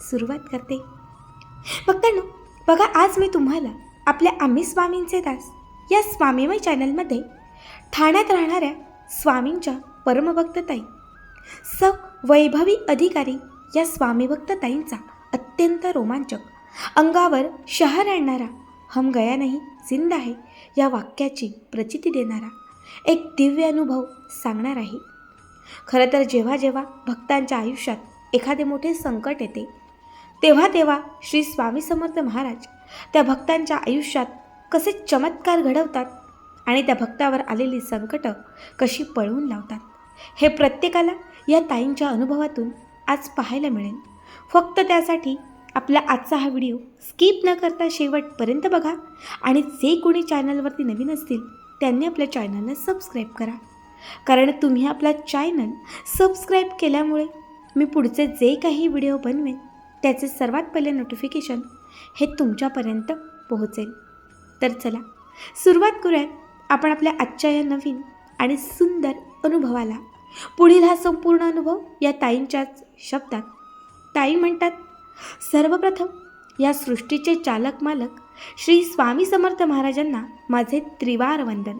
सुरुवात करते. भक्तांनो बघा आज मी तुम्हाला आपल्या आम्ही स्वामींचे दास या स्वामीमय चॅनलमध्ये ठाण्यात राहणाऱ्या स्वामींच्या परमभक्तताई स वैभवी अधिकारी या स्वामीभक्तताईंचा अत्यंत रोमांचक अंगावर शहर आणणारा हम गया नाही जिंद आहे या वाक्याची प्रचिती देणारा एक दिव्य अनुभव सांगणार आहे. खरं तर जेव्हा जेव्हा भक्तांच्या आयुष्यात एखादे मोठे संकट येते तेव्हा तेव्हा श्री स्वामी समर्थ महाराज त्या भक्तांच्या आयुष्यात कसे चमत्कार घडवतात आणि त्या भक्तावर आलेली संकटं कशी पळवून लावतात हे प्रत्येकाला या ताईंच्या अनुभवातून आज पाहायला मिळेल. फक्त त्यासाठी आपला आजचा हा व्हिडिओ स्किप न करता शेवटपर्यंत बघा आणि जे कोणी चॅनलवरती नवीन असतील त्यांनी आपल्या चॅनलला सबस्क्राईब करा. कारण तुम्ही आपला चॅनल सबस्क्राईब केल्यामुळे मी पुढचे जे काही व्हिडिओ बनवेन त्याचे सर्वात पहिले नोटिफिकेशन हे तुमच्यापर्यंत पोहोचेल. तर चला सुरुवात करूयात आपण आपल्या आजच्या या नवीन आणि सुंदर अनुभवाला. पुढील हा संपूर्ण अनुभव या ताईंच्याच शब्दात. ताई म्हणतात सर्वप्रथम या सृष्टीचे चालक मालक श्री स्वामी समर्थ महाराजांना माझे त्रिवार वंदन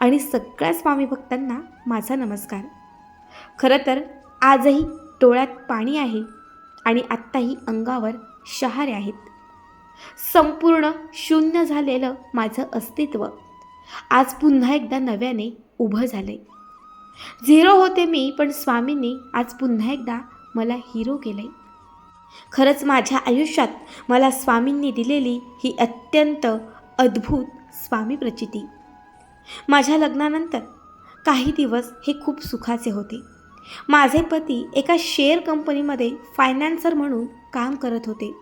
आणि सगळ्या स्वामी भक्तांना माझा नमस्कार. खरं तर आजही डोळ्यात पाणी आहे आणि आत्ताही अंगावर शहारे आहेत. संपूर्ण शून्य झालेलं माझं अस्तित्व आज पुन्हा एकदा नव्याने उभं झालंय. झिरो होते मी पण स्वामींनी आज पुन्हा एकदा मला हिरो केलंय. खरंच माझ्या आयुष्यात मला स्वामींनी दिलेली ही अत्यंत अद्भुत स्वामी प्रचिती. माझ्या लग्नानंतर काही दिवस हे खूप सुखाचे होते. माझे पती एका शेअर कंपनीमध्ये फायनान्सर म्हणून काम करत होते.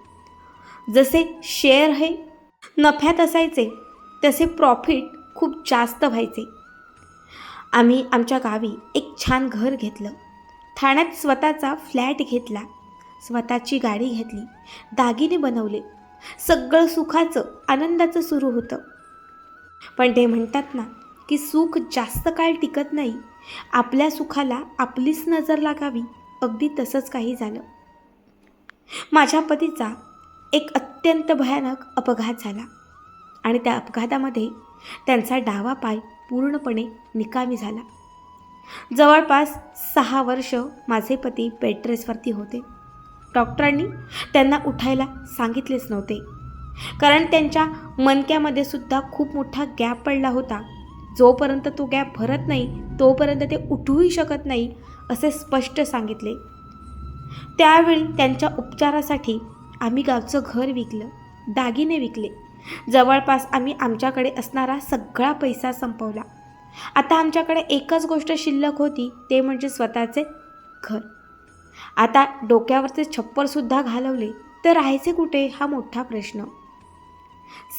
जसे शेअर हे नफ्यात असायचे तसे प्रॉफिट खूप जास्त व्हायचे. आम्ही आमच्या गावी एक छान घर घेतलं. ठाण्यात स्वतःचा फ्लॅट घेतला. स्वतःची गाडी घेतली. दागिने बनवले. सगळं सुखाचं आनंदाचं सुरू होतं. पण ते म्हणतात ना की सुख जास्त काळ टिकत नाही आपल्या सुखाला आपलीच नजर लागावी. अगदी तसंच काही झालं. माझ्या पतीचा एक अत्यंत भयानक अपघात झाला. आणि त्या अपघातामध्ये त्यांचा डावा पाय पूर्णपणे निकामी झाला. जवळपास सहा वर्ष माझे पती बेडरेसवरती होते. डॉक्टरांनी त्यांना उठायला सांगितलेच नव्हते. कारण त्यांच्या मनक्यामध्ये सुद्धा खूप मोठा गॅप पडला होता. जोपर्यंत तो गॅप भरत नाही तोपर्यंत ते उठूही शकत नाही असे स्पष्ट सांगितले. त्यावेळी त्यांच्या उपचारासाठी आम्ही गावचं घर विकलं दागिने विकले. जवळपास आम्ही आमच्याकडे असणारा सगळा पैसा संपवला. आता आमच्याकडे एकच गोष्ट शिल्लक होती ते म्हणजे स्वतःचे घर. आता डोक्यावरचे छप्परसुद्धा घालवले तर राहायचे कुठे? हा मोठा प्रश्न.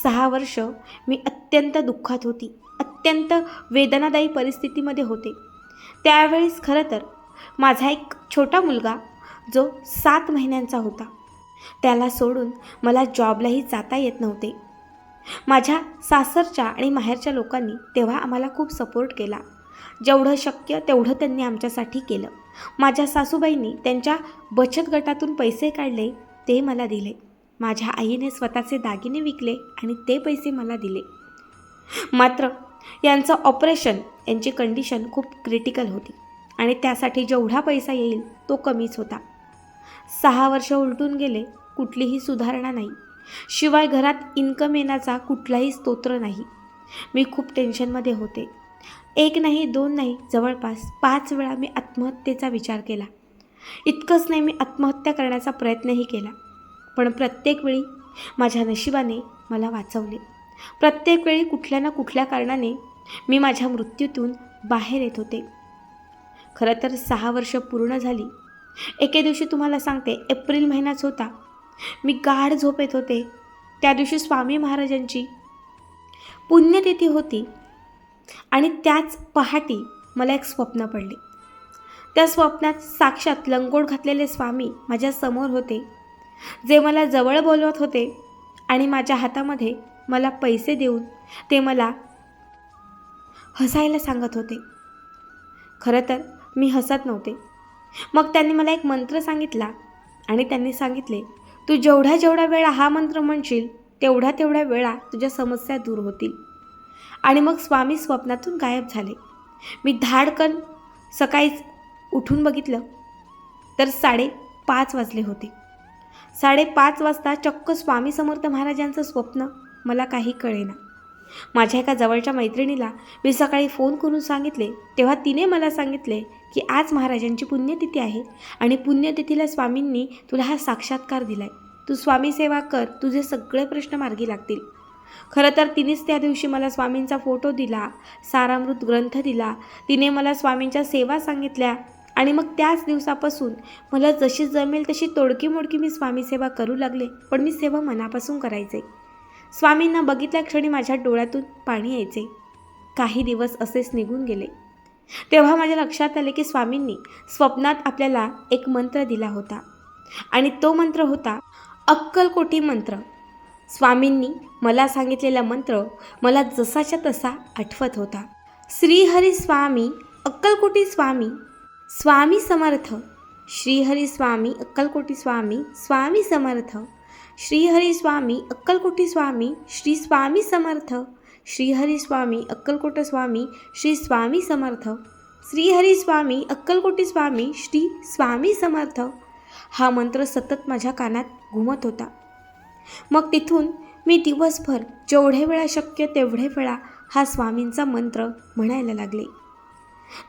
सहा वर्ष मी अत्यंत दुःखात होती. अत्यंत वेदनादायी परिस्थितीमध्ये होते. त्यावेळेस खरं तर माझा एक छोटा मुलगा जो सात महिन्यांचा होता. त्याला सोडून मला जॉबलाही जाता येत नव्हते. माझ्या सासरच्या आणि माहेरच्या लोकांनी तेव्हा आम्हाला खूप सपोर्ट केला. जेवढं शक्य तेवढं त्यांनी आमच्यासाठी केलं. माझ्या सासूबाईंनी त्यांच्या बचत गटातून पैसे काढले ते मला दिले. माझ्या आईने स्वतःचे दागिने विकले आणि ते पैसे मला दिले. मात्र यांचं ऑपरेशन यांची कंडिशन खूप क्रिटिकल होती. आणि त्यासाठी जेवढा पैसा येईल तो कमीच होता. सहा वर्ष उलटून गेले कुठलीही सुधारणा नाही. शिवाय घरात इन्कम येण्याचा कुठलाही स्तोत्र नाही. मी खूप टेन्शनमध्ये होते. एक नाही दोन नाही जवळपास पाच वेळा मी आत्महत्येचा विचार केला. इतकंच नाही मी आत्महत्या करण्याचा प्रयत्नही केला. पण प्रत्येक वेळी माझ्या नशिबाने मला वाचवले. प्रत्येक वेळी कुठल्या ना कुठल्या कारणाने मी माझ्या मृत्यूतून बाहेर येत होते. खरं तर सहा वर्ष पूर्ण झाली. एके दिवशी तुम्हाला सांगते एप्रिल महिनाच होता. मी गाढ झोप येत होते. त्या दिवशी स्वामी महाराजांची पुण्यतिथी होती आणि त्याच पहाटी मला एक स्वप्न पडले. त्या स्वप्नात साक्षात लंगोट घातलेले स्वामी माझ्यासमोर होते. जे मला जवळ बोलवत होते आणि माझ्या हातामध्ये मला पैसे देऊन ते मला हसायला सांगत होते. खरं तर मी हसत नव्हते. मग त्यांनी मला एक मंत्र सांगितला आणि त्यांनी सांगितले तू जेवढ्या जेवढ्या वेळा हा मंत्र म्हणशील तेवढ्या तेवढ्या वेळा तुझ्या समस्या दूर होतील. आणि मग स्वामी स्वप्नातून गायब झाले. मी धाडकन सकाळीच उठून बघितलं तर साडेपाच वाजले होते. साडेपाच वाजता चक्क स्वामी समर्थ महाराजांचं स्वप्न मला काही कळेना. माझ्या एका जवळच्या मैत्रिणीला मी सकाळी फोन करून सांगितले तेव्हा तिने मला सांगितले की आज महाराजांची पुण्यतिथी आहे आणि पुण्यतिथीला स्वामींनी तुला हा साक्षात्कार दिला आहे तू स्वामी सेवा कर तुझे सगळे प्रश्न मार्गी लागतील. खरं तर तिनेच त्या दिवशी मला स्वामींचा फोटो दिला सारामृत ग्रंथ दिला तिने मला स्वामींच्या सेवा सांगितल्या आणि मग त्याच दिवसापासून मला जशी जमेल तशी तोडकी मोडकी मी स्वामी सेवा करू लागले पण मी सेवा मनापासून करायचे. स्वामींना बघितल्या क्षणी माझ्या डोळ्यातून पाणी यायचे. काही दिवस असेच निघून गेले. तेव्हा माझ्या लक्षात आले की स्वामींनी स्वप्नात आपल्याला एक मंत्र दिला होता. आणि तो मंत्र होता अक्कलकोटी मंत्र. स्वामींनी मला सांगितलेला मंत्र मला जसाच्या तसा आठवत होता. श्रीहरी स्वामी अक्कलकोटी स्वामी स्वामी समर्थ. श्रीहरी स्वामी अक्कलकोटी स्वामी स्वामी समर्थ. श्रीहरी स्वामी अक्कलकोटी स्वामी श्री स्वामी समर्थ श्रीहरी स्वामी अक्कलकोट स्वामी श्री स्वामी समर्थ श्रीहरी स्वामी अक्कलकोटी स्वामी श्री स्वामी समर्थ. हा मंत्र सतत माझ्या कानात घुमत होता. मग तिथून मी दिवसभर जेवढे वेळा शक्य तेवढे वेळा हा स्वामींचा मंत्र म्हणायला लागले.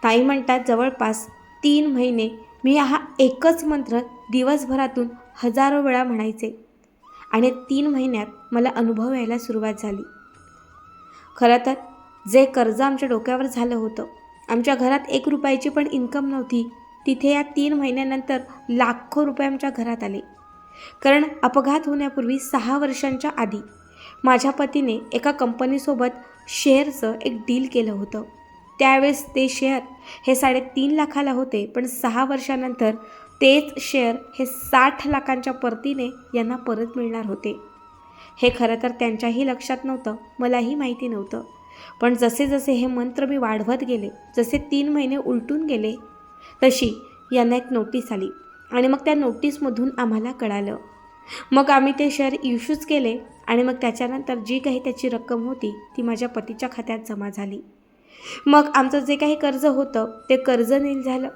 ताई म्हणतात जवळपास तीन महिने मी हा एकच मंत्र दिवसभरातून हजारो वेळा म्हणायचे. आणि तीन महिन्यात मला अनुभव यायला सुरुवात झाली. खरं तर जे कर्ज आमच्या डोक्यावर झालं होतं आमच्या घरात एक रुपयाची पण इन्कम नव्हती तिथे या तीन महिन्यानंतर लाखो रुपये आमच्या घरात आले. कारण अपघात होण्यापूर्वी सहा वर्षांच्या आधी माझ्या पतीने एका कंपनीसोबत शेअरचं एक डील केलं होतं. त्यावेळेस ते शेअर हे साडेतीन लाखाला होते पण सहा वर्षानंतर तेच शेअर हे साठ लाखांच्या परतीने यांना परत मिळणार होते. हे खरं तर त्यांच्याही लक्षात नव्हतं मलाही माहिती नव्हतं. पण जसे जसे हे मंत्र मी वाढवत गेले जसे तीन महिने उलटून गेले तशी यांना एक नोटीस आली आणि मग त्या नोटीसमधून आम्हाला कळालं. मग आम्ही ते शेअर इश्यूज केले आणि मग त्याच्यानंतर जी काही त्याची रक्कम होती ती माझ्या पतीच्या खात्यात जमा झाली. मग आमचं जे काही कर्ज होतं ते कर्ज नील झालं.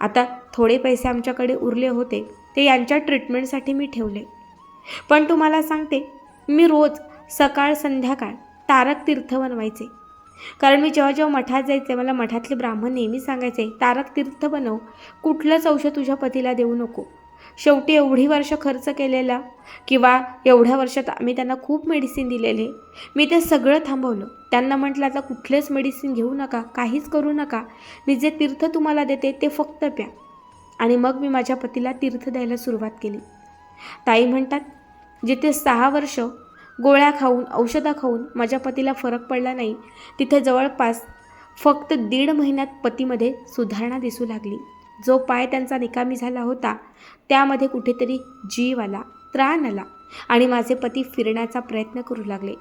आता थोडे पैसे आमच्याकडे उरले होते ते यांच्या ट्रीटमेंटसाठी मी ठेवले. पण तुम्हाला सांगते मी रोज सकाळ संध्याकाळ तारक तीर्थ बनवायचे. कारण मी जेव्हा जेव्हा मठात जायचे मला मठातले ब्राह्मण नेहमी सांगायचे तारक तीर्थ बनव कुठलंच औषध तुझ्या पतीला देऊ नको. शेवटी एवढी वर्ष खर्च केलेला किंवा एवढ्या वर्षात आम्ही त्यांना खूप मेडिसिन दिलेले. मी ते सगळं थांबवलं. त्यांना म्हटलं आता कुठलेच मेडिसिन घेऊ नका काहीच करू नका. मी जे तीर्थ तुम्हाला देते ते फक्त प्या. आणि मग मी माझ्या पतीला तीर्थ द्यायला सुरुवात केली. ताई म्हणतात जिथे सहा वर्ष गोळ्या खाऊन औषधं खाऊन माझ्या पतीला फरक पडला नाही तिथे जवळपास फक्त दीड महिन्यात पतीमध्ये सुधारणा दिसू लागली. जो पाय त्यांचा निकामी झाला होता त्यामध्ये कुठेतरी जीव आला त्राण आला आणि माझे पती फिरण्याचा प्रयत्न करू लागले.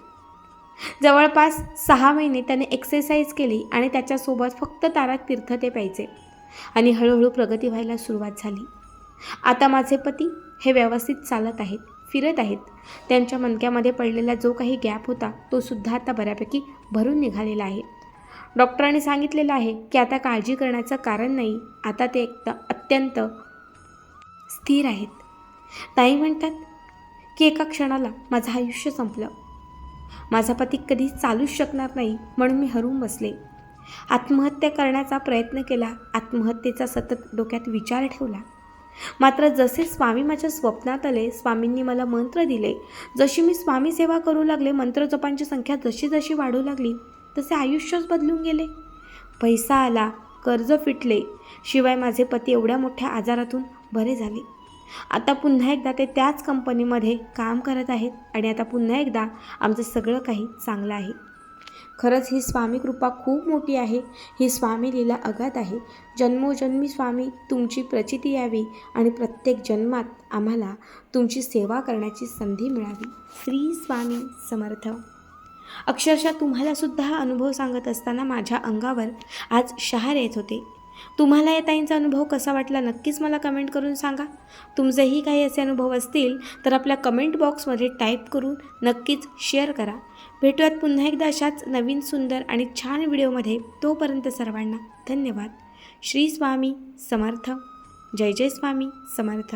जवळपास सहा महिने त्याने एक्सरसाइज केली आणि त्याच्यासोबत फक्त तारा तीर्थ ते प्यायचे आणि हळूहळू प्रगती व्हायला सुरुवात झाली. आता माझे पती हे व्यवस्थित चालत आहेत फिरत आहेत. त्यांच्या मणक्यामध्ये पडलेला जो काही गॅप होता तो सुद्धा आता बऱ्यापैकी भरून निघालेला आहे. डॉक्टरांनी सांगितलेलं आहे की आता काळजी करण्याचं कारण नाही आता ते एक अत्यंत स्थिर आहेत. ताई म्हणतात की एका क्षणाला माझं आयुष्य संपलं. माझा पती कधी चालूच शकणार नाही म्हणून मी हरून बसले. आत्महत्या करण्याचा प्रयत्न केला आत्महत्येचा सतत डोक्यात विचार ठेवला. मात्र जसे स्वामी माझ्या स्वप्नात आले स्वामींनी मला मंत्र दिले. जशी मी स्वामी सेवा करू लागले मंत्रजपांची संख्या जशी जशी वाढू लागली तसे आयुष्यच बदलून गेले. पैसा आला कर्ज फिटले शिवाय माझे पती एवढ्या मोठ्या आजारातून बरे झाले. आता पुन्हा एकदा ते त्याच कंपनीमध्ये काम करत आहेत आणि आता पुन्हा एकदा आमचं सगळं काही चांगलं आहे. खरंच ही स्वामी कृपा खूप मोठी आहे. ही स्वामी लीला अगाध आहे. जन्मोजन्मी स्वामी तुमची प्रचिती यावी आणि प्रत्येक जन्मात आम्हाला तुमची सेवा करण्याची संधी मिळावी. श्री स्वामी समर्थ. अक्षरशः तुम्हाला सुद्धा हा अनुभव सांगत असताना माझ्या अंगावर आज शहार येत होते. तुम्हाला या ताईंचा अनुभव कसा वाटला नक्कीच मला कमेंट करून सांगा. तुमचेही काही असे अनुभव असतील तर आपल्या कमेंट बॉक्समध्ये टाईप करून नक्कीच शेअर करा. भेटूयात पुन्हा एकदा अशाच नवीन सुंदर आणि छान व्हिडिओमध्ये तोपर्यंत सर्वांना धन्यवाद. श्री स्वामी समर्थ. जय जय स्वामी समर्थ.